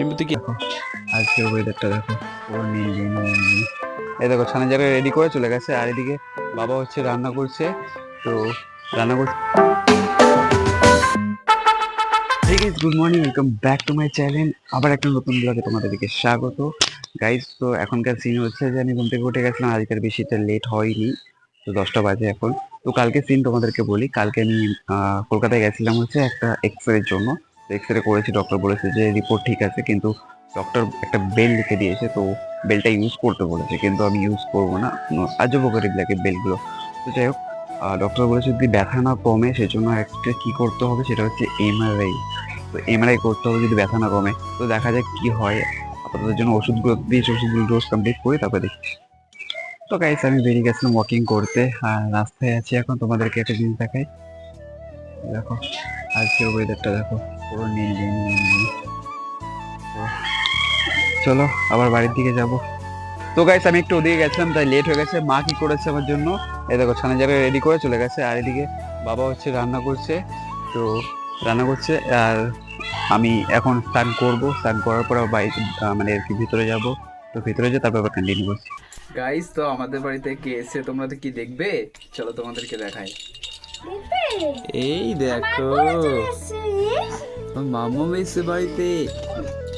এমনিতে কি আজকের ওয়েদারটা দেখো ছানা জায়গায় রেডি করে চলে গেছে। আর এদিকে বাবা হচ্ছে রান্না করছে, তো রান্না করছে। Good morning welcome back to my channel আবার একটা নতুন ব্লগে তোমাদেরকে স্বাগত। গাইজ তো এখনকার সিন হচ্ছে যে আমি ঘুম থেকে উঠে গেছিলাম, আজকের বেশিটা লেট হয়নি, তো দশটা বাজে এখন। তো কালকে সিন তোমাদেরকে বলি। কালকে আমি কলকাতায় গেছিলাম হচ্ছে একটা এক্স রের জন্য। এক্স রে করেছি ডক্টর বলেছে যে রিপোর্ট ঠিক আছে, কিন্তু ডক্টর একটা বেল লিখে দিয়েছে, তো বেলটা ইউজ করতে বলেছে, কিন্তু আমি ইউজ করব না। আজব করে লাগে বেলগুলো তো যাই হোক ডক্টর বলেছে যদি ব্যথা না কমে, সেজন্য একটা কী করতে হবে সেটা হচ্ছে এমআরআই তো এমআরআই করতে হবে যদি ব্যথা না কমে। তো দেখা যাক কি হয়। আপাতত জন্য ওষুধগুলো দিয়েছে ওষুধগুলো ডোজ কমপ্লিট করি তারপরে দেখি তো গাইস আমি বেরিয়ে গেছিলাম ওয়াকিং করতে। আর রাস্তায় আছি এখন, তোমাদেরকে একটা জিনিস দেখাই। দেখো, আজকের ওয়েদারটা দেখো, পুরো নীল নীল নীল। চলো, আবার বাড়ির দিকে যাব। তো গাইস আমি একটু ওদিকে গেছিলাম, তাই লেট হয়ে গেছে। মা কি করেছে আমার জন্য? এই দেখো, ছানা জায়গায় রেডি করে চলে গেছে। আর এদিকে বাবা হচ্ছে রান্না করছে। তো রান্না করছে, আর আমি এখন স্নান করব। স্নান করার পর বাইক মানে আর কি, ভিতরে যাব। তো ভিতরে যে তারপর আবার কন্টিনিউ করছি গাইস তো আমাদের বাড়িতে কে এসে তোমরা তো কি দেখবে? চলো তোমাদেরকে দেখাই। এই দেখো। মামা এসে বাড়িতে।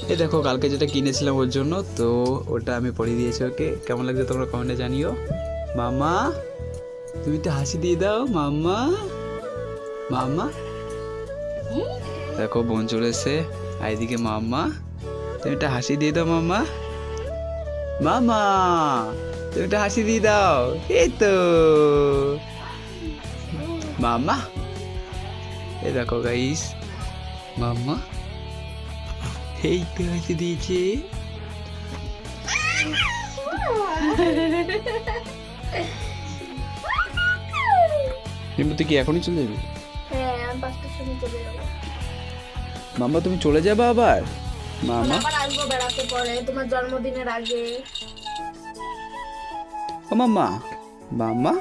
এই দেখো কালকে যেটা কিনেছিলাম ওর জন্য তো ওটা আমি পরিয়ে দিয়েছি ওকে। কেমন লাগছে তোমরা কমেন্টে জানিও। মামা তুমি তো হাসি দিয়ে দাও মামা। মামা। দেখো বোন চলে এসে আর এদিকে মামা। তুমি একটা হাসি দিয়ে দাও মামা। মামা তুমি একটা হাসি দিয়ে দাও। এই তো। মামা এই দেখো গাইস মামা এই তো হাসি দিয়েছে। তুই কি এখনই চলে যাবি? হ্যাঁ মামা তুমি চলে যাবে আবার? মামা। আসব বেড়াতে পরে তোমার জন্মদিনের আগে। ও মামা মামা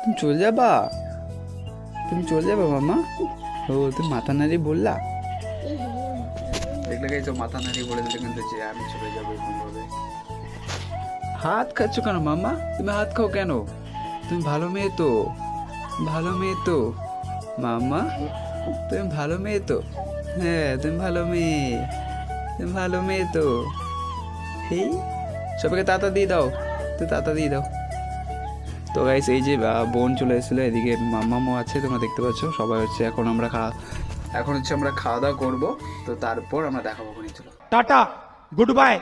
তুমি চলে যাবা? তুমি চলে যাবা মামা? ও তুমি মাথা নাড়ি বললা? দেখলে গেছো মাথা নাড়ি বলে দিলে কিন্তু যে আমি চলে যাব এরকম ভাবে। হাত খাচ্ছ কেন মামা? তুমি হাত খাও কেন? তুমি ভালো মেয়ে তো। ভালো মেয়ে তো। মামা তুমি ভালো মেয়ে তো। হ্যাঁ তুমি ভালো মেয়ে। ভালো মেয়ে তো। হেই, সবাইকে তাতা দিয়ে দাও তো তাতা দিয়ে দাও। তো গাইস এই যে বোন চলে এসেছিল, এদিকে মামামো আছে, তোমরা দেখতে পাচ্ছ, সবাই হচ্ছে এখন আমরা খাওয়া এখন হচ্ছে আমরা খাওয়া দাওয়া করব, তো তারপর আমরা দেখাবো চলো। Tata, good bye.